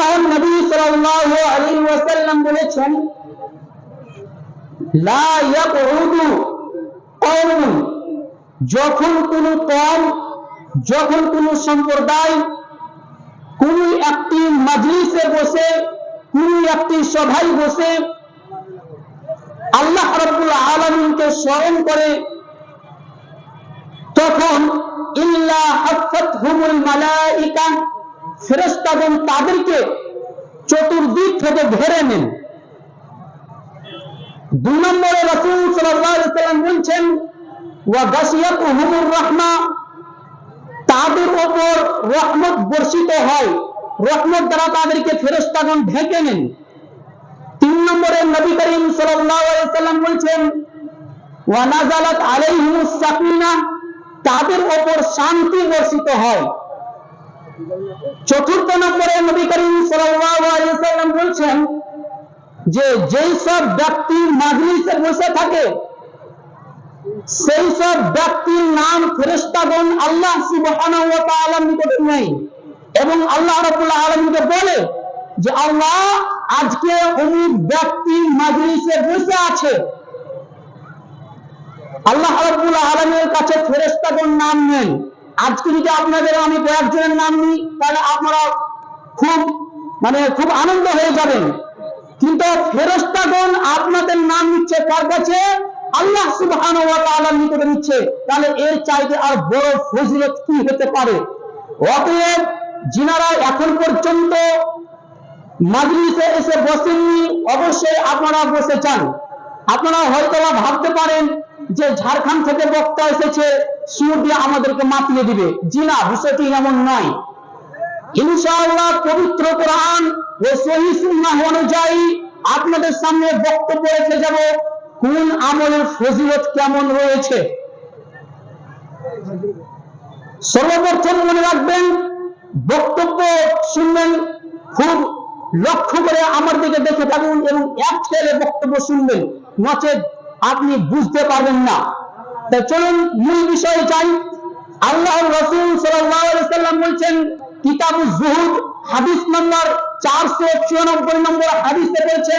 আল্লাহ নবী সাল্লাল্লাহু আলাইহি ওয়াসাল্লাম বলেছেন, লা ইয়াকউদু কওমুন, যখন কোন কম যখন কোন সম্প্রদায় কোন একটি মাজলিসে বসে, কোন একটি সভায় বসে আল্লাহ রাব্বুল আলামিনকে স্মরণ করে, তখন ইল্লা হাফাতহুমুল মালাইকা ফেরেশতাগণ তাদেরকে চতুর্দিক থেকে ধরে নেন। দুই নম্বরে রাসূল সাল্লাম বলছেন রাহমা তাদের উপর রহমত বর্ষিত হয়। রহমত দ্বারা তাদেরকে ফেরেশতাগণ ঢেকে নেন। তিন নম্বরে নবী করিম সাল্লাম বলছেন, ওয়া নাযালাত আলাইহিমুস সাকিনা তাদের উপর শান্তি বর্ষিত হয়। চতুর্থ নম্বরে নবী করিম সাল্লাম বলছেন যে যেই সব ব্যক্তি মাজলিসে বসে থাকে, সেই সব ব্যক্তির নাম ফেরেশতাগণ আল্লাহ নিকটে নেই। এবং আল্লাহ রাব্বুল আলামিনকে বলে যে, আল্লাহ আজকে অমুক ব্যক্তি মাজলিসে বসে আছে। আল্লাহ রাব্বুল আলামিনের কাছে ফেরেশতাগণ নাম নেই। আজকে যদি আপনাদের আমি কয়েকজনের নাম নিই, তাহলে আপনারা খুব মানে খুব আনন্দ হয়ে যাবেন। কিন্তু ফেরেশতাগণ আপনাদের নাম নিচ্ছে কার কাছে? আল্লাহ সুবহানাহু নিকটে নিচ্ছে। তাহলে এর চাইতে আর বড় ফজিলত কি হতে পারে? অতএব যিনারা এখন পর্যন্ত মাজলিসে এসে বসেননি, অবশ্যই আপনারা বসে চান আপনারা হয়তো ভাবতে পারেন যে ঝাড়খণ্ড থেকে বক্তা এসেছে। সুর দিয়ে আমাদেরকে মাতিয়ে দিবে। জি না, বিষয়টি এমন নয়। ইনশাআল্লাহ পবিত্র কোরআন ও সহি সুন্নাহ অনুযায়ী আপনাদের সামনে বক্তব্য রেখে যাব, কোন আমলের ফজিলত কেমন রয়েছে? সর্বপ্রথম মনে রাখবেন, বক্তব্য শুনবেন, খুব লক্ষ্য করে আমার দিকে দেখে থাকুন এবং এক ছেলে বক্তব্য শুনবেন। নচেত আপনি বুঝতে পারবেন না। চলুন মূল বিষয়ে যাই আল্লাহ রসুল সাল্লাম বলছেন কিতাবু জুহুদ হাদিস নম্বর চারশো চুরানব্বই নম্বর হাদিসে বলছে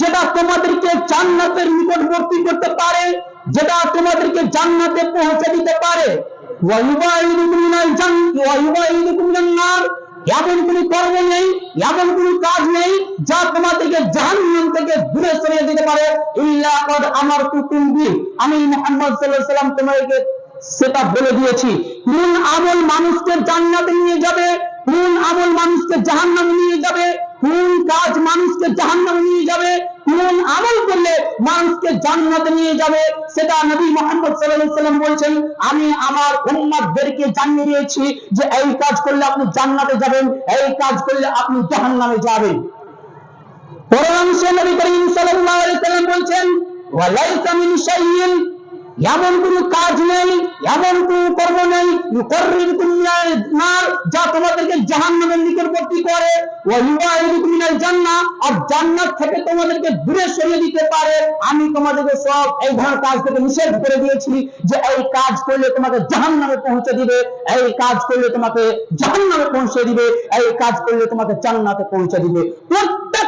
যেটা তোমাদেরকে নিকটবর্তী করতে পারে, যেটা তোমাদেরকে জান্নাতে পৌঁছে দিতে পারে। এমন কোন কর্ম নেই, এমন কোন কাজ নেই যা তোমাদেরকে জাহান্নাম থেকে দূরে সরিয়ে দিতে পারে। ইল্লা কদ আমার কুতুম্বি আমি মুহাম্মদ সাল্লাল্লাহু তোমাদেরকে সেটা বলে দিয়েছি। কোন আমল মানুষকে জান্নাতে নিয়ে যাবে, কোন আমল মানুষকে জাহান্নামে নিয়ে যাবে, কোন কাজ মানুষকে জাহান্নামে নিয়ে যাবে কোন আমল করলে মানুষকে জান্নাতে নিয়ে যাবে। সেটা নবী মোহাম্মদ সাল্লাম বলছেন, আমি আমার উম্মতদেরকে জানিয়ে দিয়েছি যে এই কাজ করলে আপনি জান্নাতে যাবেন, এই কাজ করলে আপনি জাহান্নামে যাবেন। পরমাংশ নবী করিম সাল্লাম বলছেন, ওয়ালাইসা মিন শাইইন এমন কোন কাজ নেই, এমন কোন কর্ম নেই নার, যা তোমাদেরকে জাহান্নামের নিকটবর্তী করে। ওয়া ইউবাইদুকুম মিনাল জান্নাহ, আর জান্নাত থেকে তোমাদেরকে দূরে সরিয়ে দিতে পারে। আমি তোমাদেরকে সব এই ধরনের কাজ থেকে নিষেধ করে দিয়েছি যে এই কাজ করলে তোমাকে জাহান্নামে পৌঁছে দিবে, এই কাজ করলে তোমাকে জাহান্নামে পৌঁছে দিবে, এই কাজ করলে তোমাকে জান্নাতে পৌঁছে দিবে। প্রত্যেকটা আমল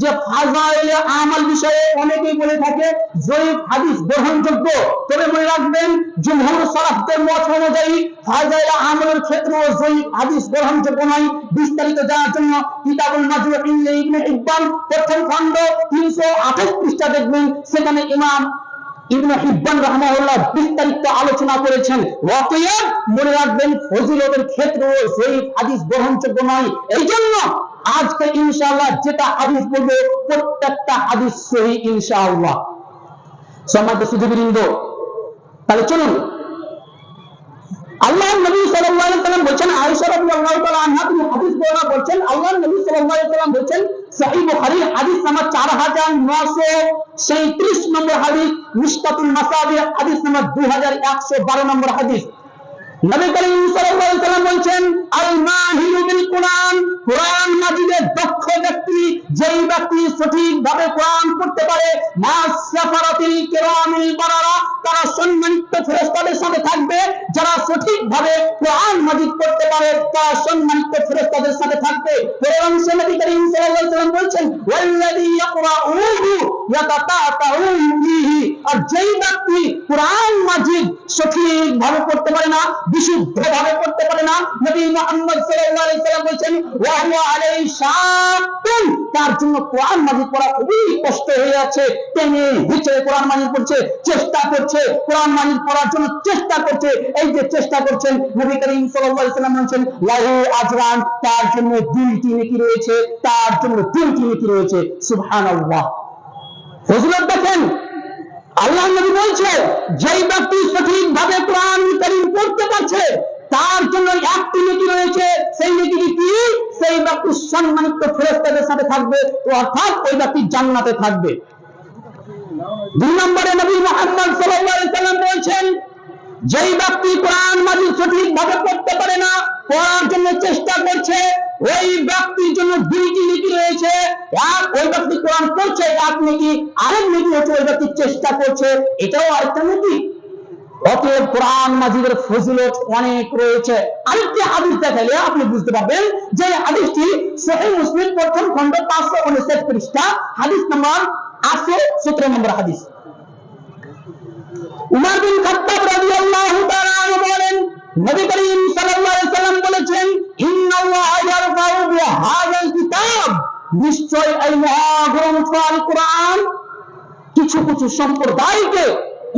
যে ফাজাইলে আমাল বিষয়ে অনেকেই বলে থাকে জয়ীফ হাদিস গ্রহণযোগ্য। তবে মনে রাখবেন, জুমহুর সালাফদের মত অনুযায়ী ফাজাইলে আমলের ক্ষেত্রে জয়ীফ হাদিস গ্রহণযোগ্য নয়। বিস্তারিত জানার জন্য কিতাবুল মাজমু ইবনে ইব্বান প্রথম খণ্ড 328 পৃষ্ঠা দেখবেন। সেখানে ইমাম ইবনে হিব্বান রাহমাহুল্লাহ বিস্তারিত আলোচনা করেছেন। অতএব মনে রাখবেন, ফজিলতের ক্ষেত্রে জয়ীফ হাদিস গ্রহণযোগ্য নয়। এই জন্য আজকে ইনশাআল্লাহ যেটা হাদিস বলব, প্রত্যেকটা হাদিস সহি ইনশাআল্লাহ। সম্মানিত সুধীবৃন্দ, তাহলে চলুন। আল্লাহ নবী সাল্লাল্লাহু আলাইহি সাল্লাম বলেন আয়েশা রাদিয়াল্লাহু তাআলা আনহা, তিনি হাদিস বর্ণনা করছেন আল্লাহ নবী সাল্লাল্লাহু আলাইহি সাল্লাম বলেন হাদিস নাম্বার 4937 নম্বর হাদিস হাদিস নাম্বার 2112 নম্বর হাদিস। নবী করিম সাল্লাল্লাহু আলাইহি সাল্লাম বলছেন আল মাহিরু বিল কোরআন কোরআন মাজিদের দক্ষ ব্যক্তি, যেই ব্যক্তি সঠিকভাবে কোরআন পড়তে পারে মাস সাফারাতিল কিরামিল তারা সম্মানিত ফেরেশতাদের সাথে থাকবে, যারা সঠিকভাবে কোরআন মাজিদ পড়তে পারে, তারা সম্মানিত ফেরেশতাদের সাথে থাকবে। এবং সে নবী করিম সাল্লাল্লাহু আলাইহি সাল্লাম বলছেন, ওয়াল্লাযী ইয়াকরাউহু ইয়াতাতাউ ফীহি আর যেই ব্যক্তি কোরআন সঠিকভাবে পড়তে পারে না বিশুদ্ধভাবে পড়তে পারে না। নবী মুহাম্মদ সাল্লাম তার জন্য কোরআন খুবই কষ্ট হয়ে টেনে হিচড়ে কোরআন চেষ্টা করছে। কোরআন জন্য চেষ্টা করছে। এই যে চেষ্টা করছেন, নবী করিম সাল্লাম বলেছেন, লাহু আজরান। তার জন্য দুইটি নেকি রয়েছে, তার জন্য দুইটি নেকি রয়েছে। সুবহানাল্লাহ। দেখেন আল্লাহ নবী বলছে, যেই ব্যক্তি সঠিকভাবে কোরআন করিম পড়তে পারছে, তার জন্য একটি নীতি রয়েছে, সেই নীতিটি কি? সেই ব্যক্তি সম্মানিত ফেরেস্তাদের সাথে থাকবে অর্থাৎ ওই ব্যক্তি জান্নাতে থাকবে। দুই নম্বরে নবী মোহাম্মদ সাল্লাম বলছেন, যেই ব্যক্তি কোরআন মাজিদ সঠিকভাবে পড়তে পারে না পড়ার জন্য চেষ্টা করছে, ওই ব্যক্তির জন্য দুইটি নীতি রয়েছে। এক ওই ব্যক্তি কোরআন পড়ছে এক নীতি আরেক নীতি হচ্ছে, ওই ব্যক্তি চেষ্টা করছে, এটাও আরেকটা নীতি অতএব কোরআন মাজিদের ফজিলত অনেক রয়েছে। আরেকটি হাদিস দেখালে আপনি বুঝতে পারবেন যে হাদিসটি সহিহ মুসলিম প্রথম খণ্ড পাঁচশো উনষাট পৃষ্ঠা, হাদিস নম্বর আটশো সতেরো নম্বর হাদিস। উমর বিন খাত্তাব রাদিয়াল্লাহু তাআলা বলেন, নবী করিম নিশ্চয় এই কোরআন কিছু কিছু সম্প্রদায়কে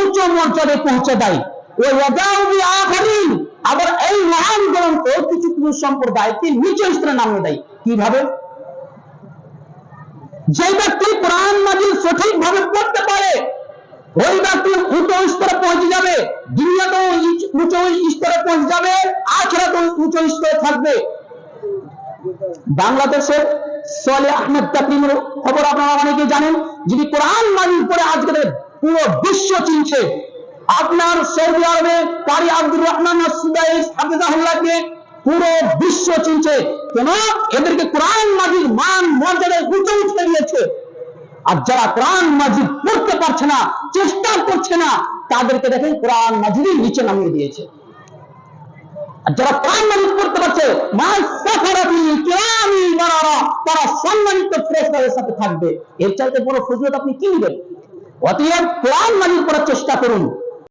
উচ্চ মর্যাদায় পৌঁছে দেয়। আবার এই মহান গ্রন্থ কিছু কিছু সম্প্রদায়কে নিচে স্তরে নামিয়ে দেয়। কীভাবে? যে ব্যক্তি কোরআন মাজিদ সঠিকভাবে পড়তে পারে, ওই ব্যক্তি উচ্চ স্তরে পৌঁছে যাবে, দুনিয়াতেও স্তরে পৌঁছে যাবে, আখেরাতেও উচ্চ স্তরে থাকবে। বাংলাদেশের সোয়ালে আহমেদ তাকরিমের খবর আপনারা অনেকে জানেন, যিনি কোরআন মাজিদ পড়ে আজকে পুরো বিশ্ব চিনছে। আপনার সৌদি আরবে কারি আব্দুর রহমান হাফিজাহুল্লাহকে পুরো বিশ্ব চিনছে। কেন? এদেরকে কোরআন মাজিদ মান মর্যাদায় উঁচু উঠে দিয়েছে আর যারা কোরআন মাজিদ পড়তে পারছে না, চেষ্টা করছে না, তাদেরকে দেখেন কোরআন মাজিদই নিচে নামিয়ে দিয়েছে। যারা কোরআন মাজিদ করতে পারছে তারা সম্মানিত ফেরেশতাদের সাথে থাকবে। এর চাইতে বড় ফজিলত আপনি কি নেবেন? অতএব কোরআন মালিক করার চেষ্টা করুন।